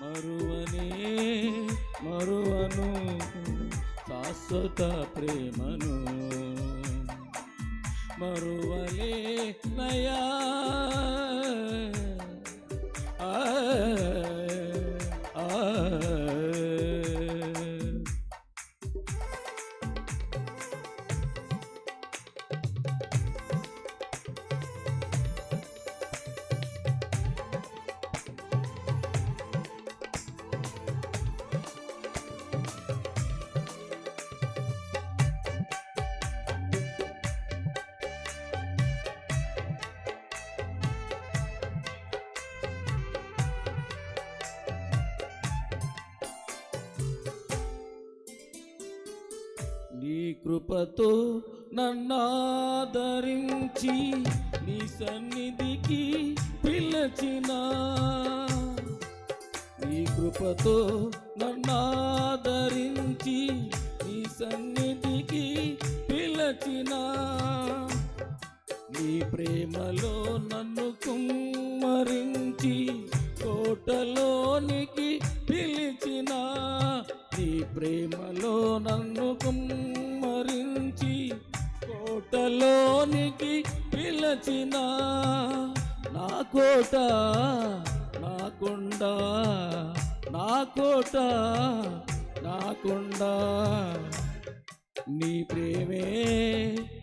మరువనే మరువను శాశ్వత ప్రేమను మరువలే నయా కృపతో నన్నాదరించి నీ సన్నిధికి పిలచిన. నీ కృపతో నన్నాదరించి నీ సన్నిధికి పిలచిన. నీ ప్రేమలో నన్ను కుమ్మరించి కోటలోనికి పిలిచిన. నీ ప్రేమలో నన్ను కుమ్మ కోటలోనికి పిలచిన నా కోట నా కొండ నా కోట నా కొండ. నీ ప్రేమే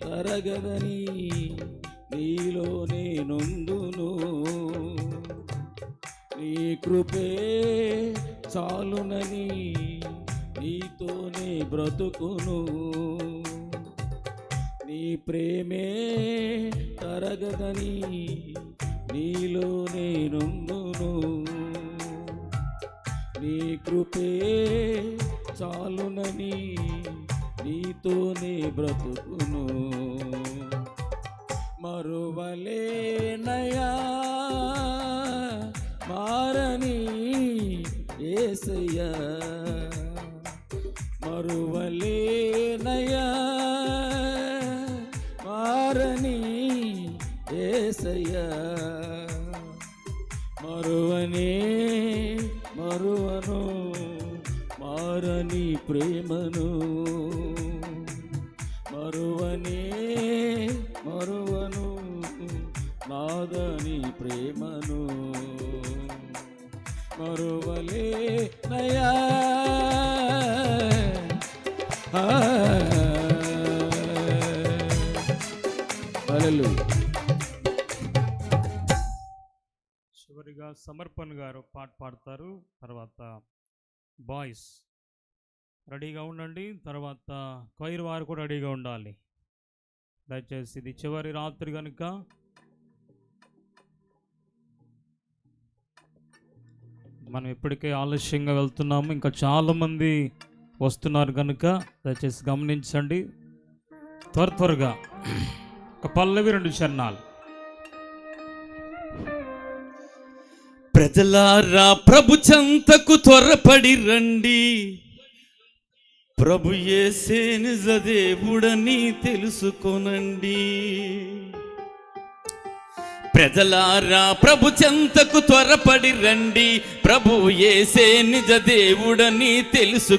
తరగదని నీలో నేనుందును. నీ కృపే చాలునని నీతోనే బ్రతుకును. నీ ప్రేమే తరగదని నీలో నేనొందును. నీ కృపే చాలునని నీతోనే బ్రతుకును. మరువలేనయా మారని ఏసయ్యా. మరువలేనయా మరువనే మరువను మారని ప్రేమను. మరువనే మరువను నాదని ప్రేమను. మరువలే నయా. ఆ. హల్లెలూయా. చివరిగా సమర్పణ్ గారు పాట పాడతారు. తర్వాత బాయ్స్ రెడీగా ఉండండి. తర్వాత కొయిర్ వారు కూడా రెడీగా ఉండాలి. దయచేసి ఇది చివరి రాత్రి కనుక మనం ఇప్పటికే ఆలస్యంగా వెళ్తున్నాము. ఇంకా చాలామంది వస్తున్నారు కనుక దయచేసి గమనించండి. త్వర త్వరగా. ఒక పల్లవి రెండు చరణాలు. ప్రజలారా ప్రభు చెంతకు త్వరపడి రండి. ప్రభు ఏసే నిజ దేవుడని తెలుసుకొనండి. ప్రజలారా ప్రభు చెంతకు త్వరపడి రండి. ప్రభు ఏసే నిజ దేవుడని తెలుసు